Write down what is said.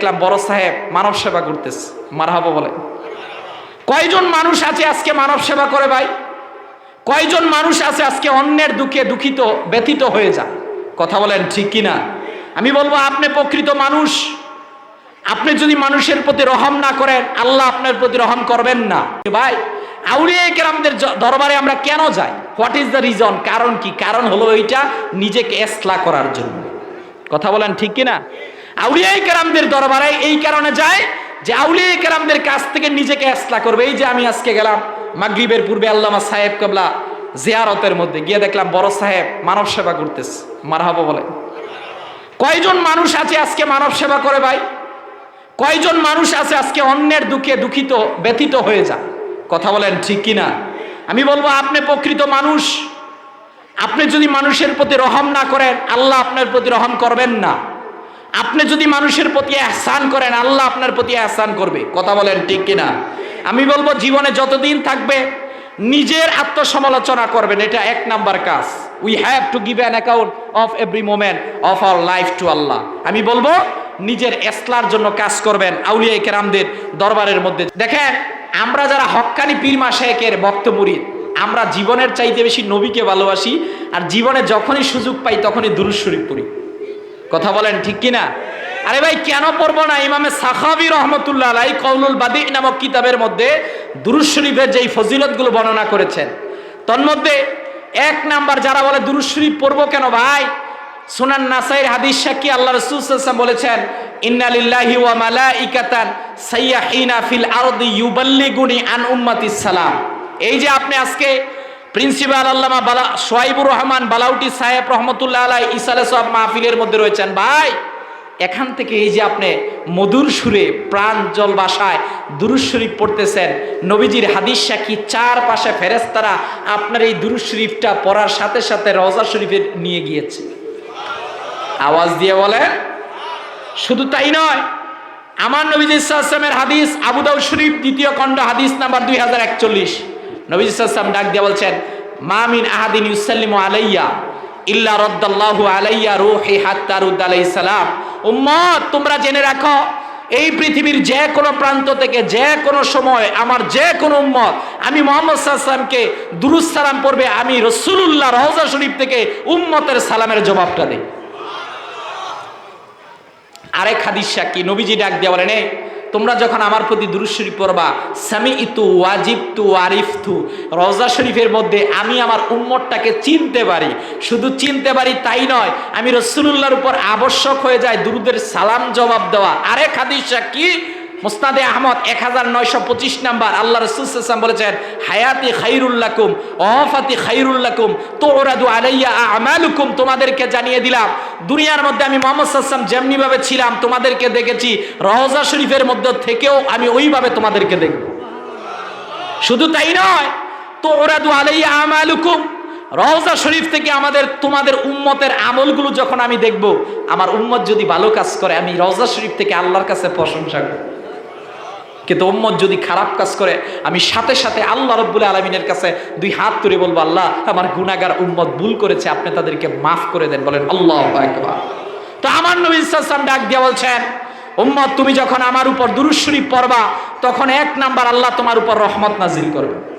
দেখলাম বড় সাহেব মানব সেবা করতেছে, মারহাবা বলে। কয়জন মানুষ আছে আজকে মানব সেবা করে ভাই? কয়জন মানুষ আছে আজকে অন্যের দুঃখে দুঃখিত, ব্যথিত হয়ে যায়? কথা বলেন ঠিক কিনা? আমি বলব, আপনি প্রকৃত মানুষ। আপনি যদি মানুষের প্রতি রহম না করেন, আল্লাহ আপনার প্রতি রহম করবেন না। ভাই, আউলিয়া কেরামদের দরবারে আমরা কেন যাই? হোয়াট ইজ দ্য রিজন কারণ কি? কারণ হলো এইটা নিজেকে এসলা করার জন্য। কথা বলেন ঠিক কিনা? আউলিয়া কেরামদের দরবারে এই কারণে যায় যে আউলিয়া কেরামদের কাছ থেকে নিজেকে এসলা করবে। এই যে আমি আজকে গেলাম মাগরিবের পূর্বে আল্লামা সাহেব কবলা জিয়ারতের মধ্যে, গিয়ে দেখলাম বড় সাহেব মানব সেবা করতেছে। মারহাবা বলে। কয়জন মানুষ আছে আজকে মানব সেবা করে ভাই? কয়জন মানুষ আছে আজকে অন্যের দুঃখে দুঃখিত, ব্যথিত হয়ে যায়? কথা বলেন ঠিক কিনা? আমি বলব, আপনি প্রকৃত মানুষ। আপনি যদি মানুষের প্রতি রহম না করেন, আল্লাহ আপনার প্রতি রহম করবেন না। আপনি যদি মানুষের প্রতি এহসান করেন, আল্লাহ আপনার প্রতি এহসান করবে। কথা বলেন ঠিক কিনা? আমি বলব, জীবনে যতদিন থাকবে, নিজের আত্মসমালোচনা করবেন। এটা এক নাম্বার কাজ। We have to give an account of every moment of our life to Allah আমি বলব, নিজের এসলার জন্য কাজ করবেন আউলিয়া কেরামদের দরবারের মধ্যে। দেখেন, আমরা যারা হক্কানি পীর মাসায়েকের বক্তমুরি আমরা জীবনের চাইতে বেশি নবীকে ভালোবাসি, আর জীবনে যখনই সুযোগ পাই তখনই দুরুজ শরীফ পড়ি। কথা বলেন ঠিক কিনা? আরে ভাই, কেন পড়ব না? ইমামে সাখাবি রহমতুল্লাহ আলাই কৌলুল বাদি নামক কিতাবের মধ্যে দুরুজ শরীফের যেই ফজিলতগুলো বর্ণনা করেছেন, তন্মধ্যে এক নাম্বার যারা বলে দুরুজ শরীফ পড়ব কেন ভাই? সুনান নাসাইর হাদিস সাক্ষী আল্লাহ রসুল সাল্লাম বলেছেন ইন্নালিল্লাহি ওয়া মালাইকাতান সাইয়াহিনা ফিল আরদি ইউবাল্লিগুনি আন উম্মাতিস সালাম। এই যে আপনি আজকে প্রিন্সিপাল আল্লামা বালা সোয়াইবুর রহমান বালাউটি সাহেব রহমতুল্লাহ আলাই ইসালে সব মাহফিলের মধ্যে রয়েছেন। ভাই, এখান থেকে এই যে আপনি মধুর সুরে প্রাণ জল বাসায় দুরুজ শরীফ পড়তেছেন, নবীজির হাদিস সাক্ষী চার পাশে ফেরেস্তারা আপনার এই দুরুজ শরীফটা পড়ার সাথে সাথে রওজা শরীফে নিয়ে গিয়েছে। আওয়াজ দিয়ে বলেন, শুধু তাই নয়, আমার নবীজ ইসলামের হাদিস আবুদাউ শরীফ দ্বিতীয় খণ্ড হাদিস নাম্বার দুই হাজার একচল্লিশ। নবীজ ইসলাম ডাক দিয়ে বলছেন মামিন আহাদিন ইউসাল্লিমু আলাইয়া ইল্লা রদ্দাল্লাহু আলাইয়া রুহি হাত্তা রুদ আলাইহিস সালাম। উম্মত তোমরা জেনে রাখো এই পৃথিবীর যে কোনো প্রান্ত থেকে যে কোনো সময় আমার যে কোনো উম্মত আমি মোহাম্মদ সাল্লামকে দুরুস সালাম পড়বে আমি রসুল্লাহ রহজা শরীফ থেকে উম্মতের সালামের জবাবটা দেই। আরেক হাদিস সাক্ষী নবীজি ডাক দিয়ে বলেন "এই, তোমরা যখন আমার প্রতি দুরুশ্বরী পড়বা সামি ইতু ওয়াজিব তু আরিফ তু রজা শরীফের মধ্যে আমি আমার উম্মতটাকে চিনতে পারি। শুধু চিনতে পারি তাই নয়, আমি রসুল্লাহর উপর আবশ্যক হয়ে যায় দুরুদের সালাম জবাব দেওয়া। আরেক খাদিসা সাক্ষী মুস্তাদে আহমদ এক হাজার নয়শো পঁচিশ নাম্বার, আল্লাহ রসুলাম বলেছেন, হায়াতি খাইরুল্লাকুম অফাতি খাইরুল্লাকুম তো ওরাদু আলাইয়া আমালুকুম তোমাদেরকে জানিয়ে দিলাম, দুনিয়ার মধ্যে আমি মোহাম্মদ সাল্লাম যেমনিভাবে ছিলাম, তোমাদেরকে দেখেছি রহজা শরীফের মধ্যে থেকেও আমি ওইভাবে তোমাদেরকে দেখব। শুধু তাই নয় তো ওরাদু আলাইয়া আমালুকুম রওজা শরীফ থেকে আমাদের, তোমাদের উম্মতের আমলগুলো যখন আমি দেখব, আমার উম্মত যদি ভালো কাজ করে, আমি রওজা শরীফ থেকে আল্লাহর কাছে প্রশংসা করব। কিন্তু ওম্মত যদি খারাপ কাজ করে, আমি সাথে সাথে আল্লাহ রব্বুল আলমিনের কাছে দুই হাত তুলে বলব, আল্লাহ, আমার গুণাগার উম্মত ভুল করেছে, আপনি তাদেরকে মাফ করে দেন, বলেন, আল্লাহ তো আমার নবী ডাক দিয়া বলছেন, উম্মত, তুমি যখন আমার উপর দুরুশ্বরী পড়বা, তখন এক নাম্বার আল্লাহ তোমার উপর রহমত নাজিল করবে।